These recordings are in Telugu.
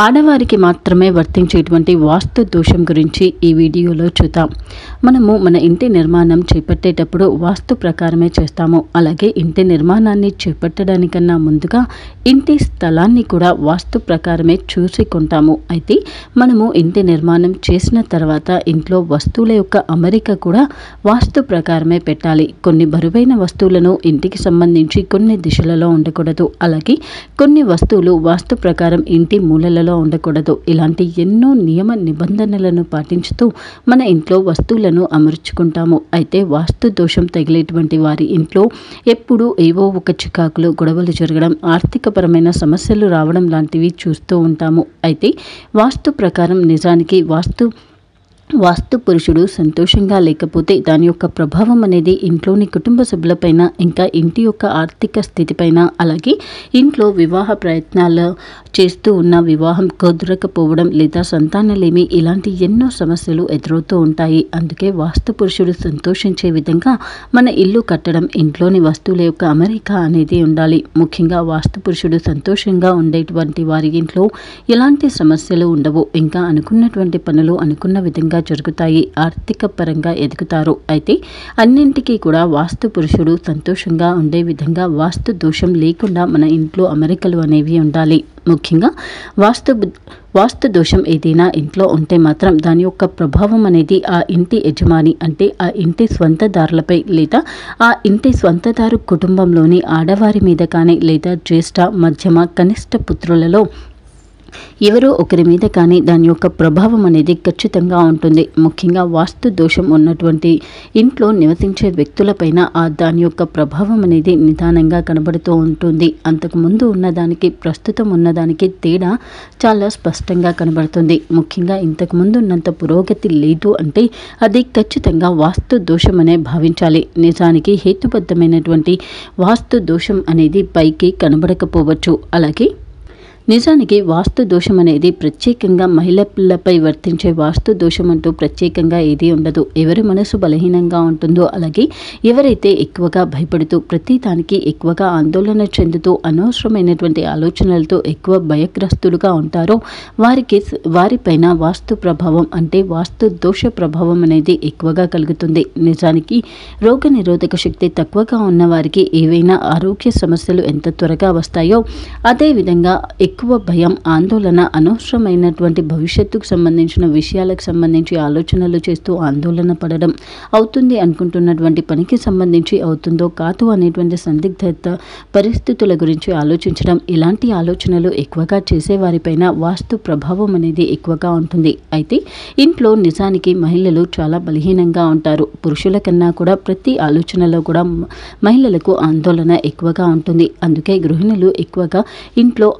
ఆడవారికి మాత్రమే వర్తించేటువంటి వాస్తు దోషం గురించి ఈ వీడియోలో చూద్దాం. మనము మన ఇంటి నిర్మాణం చేపట్టేటప్పుడు వాస్తు ప్రకారమే చేస్తాము. అలాగే ఇంటి నిర్మాణాన్ని చేపట్టడానికన్నా ముందుగా ఇంటి స్థలాన్ని కూడా వాస్తు ప్రకారమే చూసి కొంటాము. అయితే మనము ఇంటి నిర్మాణం చేసిన తర్వాత ఇంట్లో వస్తువుల యొక్క అమరిక కూడా వాస్తు ప్రకారమే పెట్టాలి. కొన్ని బరువైన వస్తువులను ఇంటికి సంబంధించి కొన్ని దిశలలో ఉండకూడదు. అలాగే కొన్ని వస్తువులు వాస్తు ప్రకారం ఇంటి మూలలలో ఉండకూడదు. ఇలాంటి ఎన్నో నియమ నిబంధనలను పాటించుతూ మన ఇంట్లో వస్తువులను అమర్చుకుంటాము. అయితే వాస్తు దోషం తగిలేటువంటి వారి ఇంట్లో ఎప్పుడూ ఏవో ఒక చికాకులు గొడవలు జరగడం ఆర్థికపరమైన సమస్యలు రావడం లాంటివి చూస్తూ ఉంటాము. అయితే వాస్తు ప్రకారం నిజానికి వాస్తు వాస్తు పురుషుడు సంతోషంగా లేకపోతే దాని యొక్క ప్రభావం అనేది ఇంట్లోని కుటుంబ సభ్యులపైన ఇంకా ఇంటి యొక్క ఆర్థిక స్థితిపైన అలాగే ఇంట్లో వివాహ ప్రయత్నాలు చేస్తూ ఉన్న వివాహం కుదరకపోవడం లేదా సంతానలేమి ఇలాంటి ఎన్నో సమస్యలు ఎదురవుతూ ఉంటాయి. అందుకే వాస్తు పురుషుడు సంతోషించే విధంగా మన ఇల్లు కట్టడం ఇంట్లోని వస్తువుల యొక్క అమరిక అనేది ఉండాలి. ముఖ్యంగా వాస్తు పురుషుడు సంతోషంగా ఉండేటువంటి వారి ఇంట్లో ఎలాంటి సమస్యలు ఉండవు. ఇంకా అనుకున్నటువంటి పనులు అనుకున్న విధంగా జరుగుతాయి. ఆర్థిక పరంగా ఎదుగుతారు. అయితే అన్నింటికీ కూడా వాస్తు పురుషుడు సంతోషంగా ఉండే విధంగా వాస్తు దోషం లేకుండా మన ఇంట్లో అమరికలు అనేవి ఉండాలి. ముఖ్యంగా వాస్తు వాస్తు దోషం ఏదైనా ఇంట్లో ఉంటే మాత్రం దాని యొక్క ప్రభావం అనేది ఆ ఇంటి యజమాని అంటే ఆ ఇంటి స్వంతదారులపై లేదా ఆ ఇంటి స్వంతదారు కుటుంబంలోని ఆడవారి మీద కానీ లేదా జ్యేష్ఠ మధ్యమ కనిష్ట పుత్రులలో ఎవరో ఒకరి మీద కానీ దాని యొక్క ప్రభావం అనేది ఖచ్చితంగా ఉంటుంది. ముఖ్యంగా వాస్తు దోషం ఉన్నటువంటి ఇంట్లో నివసించే వ్యక్తులపైన ఆ దాని యొక్క ప్రభావం అనేది నిదానంగా కనబడుతూ ఉంటుంది. అంతకు ముందు ఉన్నదానికి ప్రస్తుతం ఉన్నదానికి తేడా చాలా స్పష్టంగా కనబడుతుంది. ముఖ్యంగా ఇంతకు ముందు ఉన్నంత పురోగతి లేదు అంటే అది ఖచ్చితంగా వాస్తు దోషం అనే భావించాలి. నిజానికి హేతుబద్ధమైనటువంటి వాస్తు దోషం అనేది పైకి కనబడకపోవచ్చు. అలాగే నిజానికి వాస్తు దోషం అనేది ప్రత్యేకంగా మహిళలపై వర్తించే వాస్తు దోషం అంటూ ప్రత్యేకంగా ఏదీ ఉండదు. ఎవరి మనసు బలహీనంగా ఉంటుందో అలాగే ఎవరైతే ఎక్కువగా భయపడుతూ ప్రతి దానికి ఎక్కువగా ఆందోళన చెందుతూ అనవసరమైనటువంటి ఆలోచనలతో ఎక్కువ భయగ్రస్తులుగా ఉంటారో వారికి వారిపైన వాస్తు ప్రభావం అంటే వాస్తు దోష ప్రభావం అనేది ఎక్కువగా కలుగుతుంది. నిజానికి రోగ నిరోధక శక్తి తక్కువగా ఉన్న వారికి ఏవైనా ఆరోగ్య సమస్యలు ఎంత త్వరగా వస్తాయో అదేవిధంగా ఎక్కువ భయం ఆందోళన అనవసరమైనటువంటి భవిష్యత్తుకు సంబంధించిన విషయాలకు సంబంధించి ఆలోచనలు చేస్తూ ఆందోళన పడడం అవుతుంది అనుకుంటున్నటువంటి పనికి సంబంధించి అవుతుందో కాదు అనేటువంటి సందిగ్ధత పరిస్థితుల గురించి ఆలోచించడం ఇలాంటి ఆలోచనలు ఎక్కువగా చేసేవారిపైన వాస్తు ప్రభావం అనేది ఎక్కువగా ఉంటుంది. అయితే ఇంట్లో నిజానికి మహిళలు చాలా బలహీనంగా ఉంటారు. పురుషుల కన్నా కూడా ప్రతి ఆలోచనలో కూడా మహిళలకు ఆందోళన ఎక్కువగా ఉంటుంది. అందుకే గృహిణులు ఎక్కువగా ఇంట్లో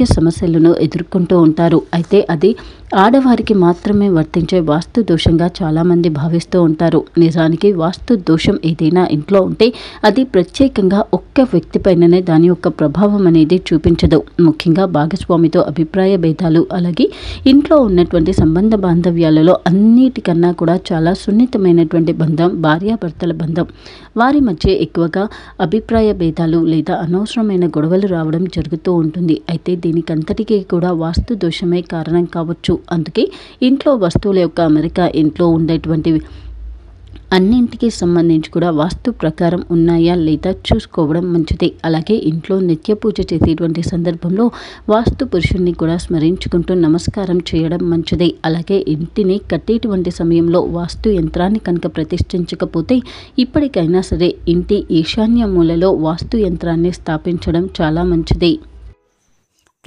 ఆరోగ్య సమస్యలను ఎదుర్కొంటూ ఉంటారు. అయితే అది ఆడవారికి మాత్రమే వర్తించే వాస్తు దోషంగా చాలామంది భావిస్తూ ఉంటారు. నిజానికి వాస్తు దోషం ఏదైనా ఇంట్లో ఉంటే అది ప్రత్యేకంగా ఒక్క వ్యక్తిపైననే దాని యొక్క ప్రభావం అనేది చూపించదు. ముఖ్యంగా భాగస్వామితో అభిప్రాయ భేదాలు అలాగే ఇంట్లో ఉన్నటువంటి సంబంధ బాంధవ్యాలలో అన్నిటికన్నా కూడా చాలా సున్నితమైనటువంటి బంధం భార్యాభర్తల బంధం. వారి మధ్య ఎక్కువగా అభిప్రాయ భేదాలు లేదా అనవసరమైన గొడవలు రావడం జరుగుతూ ఉంటుంది. అయితే దీనికంతటికీ కూడా వాస్తు దోషమే కారణం కావచ్చు. అందుకే ఇంట్లో వస్తువుల యొక్క అమెరికా ఇంట్లో ఉండేటువంటివి అన్నింటికి సంబంధించి కూడా వాస్తు ప్రకారం ఉన్నాయా లేదా చూసుకోవడం మంచిది. అలాగే ఇంట్లో నిత్య పూజ చేసేటువంటి సందర్భంలో వాస్తు పురుషుణ్ణి కూడా స్మరించుకుంటూ నమస్కారం చేయడం మంచిది. అలాగే ఇంటిని కట్టేటువంటి సమయంలో వాస్తు యంత్రాన్ని కనుక ప్రతిష్ఠించకపోతే ఇప్పటికైనా సరే ఇంటి ఈశాన్య మూలలో వాస్తు యంత్రాన్ని స్థాపించడం చాలా మంచిది.